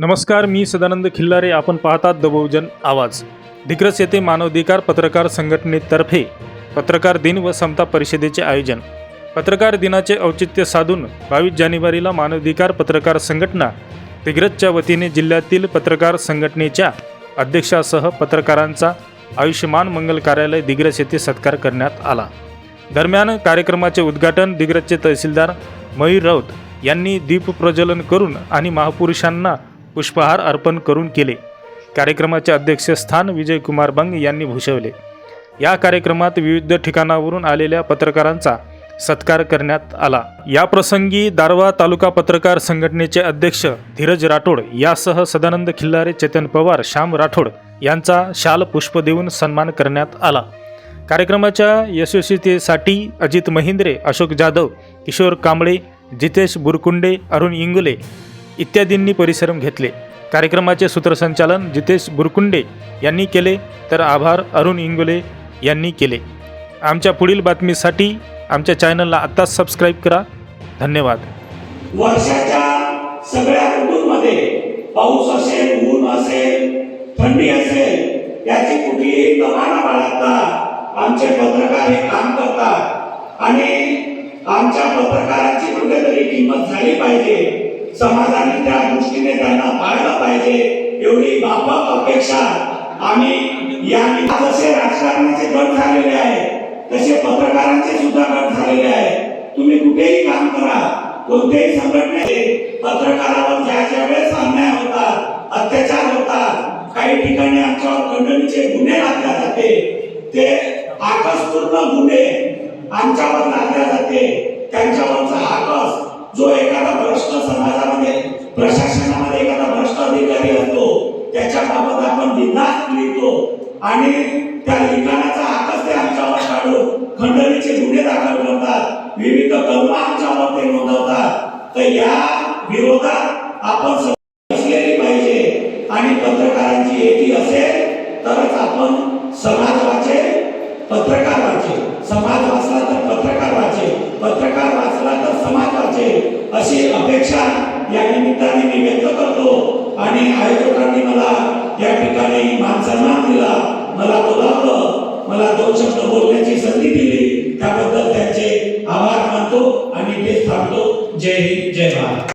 नमस्कार मी सदानंद खिल्लारे. आपण पाहतात द बहुजन आवाज. दिग्रस येथे मानवाधिकार पत्रकार संघटनेतर्फे पत्रकार दिन व समता परिषदेचे आयोजन. पत्रकार दिनाचे औचित्य साधून बावीस जानेवारीला मानवाधिकार पत्रकार संघटना दिग्रजच्या वतीने जिल्ह्यातील पत्रकार संघटनेच्या अध्यक्षासह पत्रकारांचा आयुष्यमान मंगल कार्यालय दिग्रस येथे सत्कार करण्यात आला. दरम्यान कार्यक्रमाचे उद्घाटन दिग्रजचे तहसीलदार मयूर राऊत यांनी दीप प्रज्वलन करून आणि महापुरुषांना पुष्पहार अर्पण करून केले. कार्यक्रमाचे अध्यक्षस्थान विजयकुमार बंग यांनी भूषवले. या कार्यक्रमात विविध ठिकाणावरून आलेल्या पत्रकारांचा सत्कार करण्यात आला. या प्रसंगी दारवा तालुका पत्रकार संघटनेचे अध्यक्ष धीरज राठोड यासह सदानंद खिल्लारे चेतन पवार श्याम राठोड यांचा शाल पुष्प देऊन सन्मान करण्यात आला. कार्यक्रमाच्या यशस्वीतेसाठी अजित महिंद्रे अशोक जाधव किशोर कांबळे जितेश बुरकुंडे अरुण इंगुले इत्यादींनी परिश्रम घेतले. कार्यक्रमाचे सूत्रसंचालन जितेश बुरकुंडे यांनी केले तर आभार अरुण इंगुले यांनी केले. आमच्या पुढील बातमीसाठी आमच्या चॅनलला आत्ताच सबस्क्राईब करा. धन्यवाद. वर्षाच्या सगळ्या ऋतूंमध्ये पाऊस असेल ऊन असेल थंडी असेल याची कुठलीही कमाना बाळगता आमचे पत्रकार हे काम करतात. आणि आमच्या पत्रकाराची कुठेतरी किंमत झाली पाहिजे. समाजाने त्या दृष्टीने त्यांना पाळलं पाहिजे एवढी बापक अपेक्षा. आम्ही या जसे राजकारणाचे गट झालेले आहे तसे पत्रकारांचे सुद्धा गट झालेले आहे तुम्ही कुठेही काम करा कोणत्याही संघटनेचे पत्रकारावर ज्या ज्या वेळेस अन्याय होतात अत्याचार होतात काही ठिकाणी आमच्यावर खंडणीचे गुन्हे लादले जाते ते आकसपूर्ण गुन्हे आमच्यावर लादले जाते. त्यांच्यावरचा आकस जो एखादा त्याच्याबाबत आपण बिनधास्त लिहितो आणि त्या लिखाणाचा आकस ते आमच्यावर काढून खंडणीचे गुन्हे दाखल करतात. विविध कलम आमच्यावर ते नोंदवतात. तर या विरोधात आपण असलेली पाहिजे आणि पत्रकारांची एकी असेल तरच आपण समाज वाचे पत्रकार वाचे समाज वाचला तर पत्रकार वाचे पत्रकार वाचला तर समाज वाचे अशी अपेक्षा या निमित्ताने मी व्यक्त करतो. आणि आयोजकांनी मला या ठिकाणी मान सन्मान दिला. मला बोलावलं मला दोन शब्द बोलण्याची संधी दिली. त्याबद्दल त्यांचे आभार मानतो आणि ते थांबतो. जय हिंद जय भारत.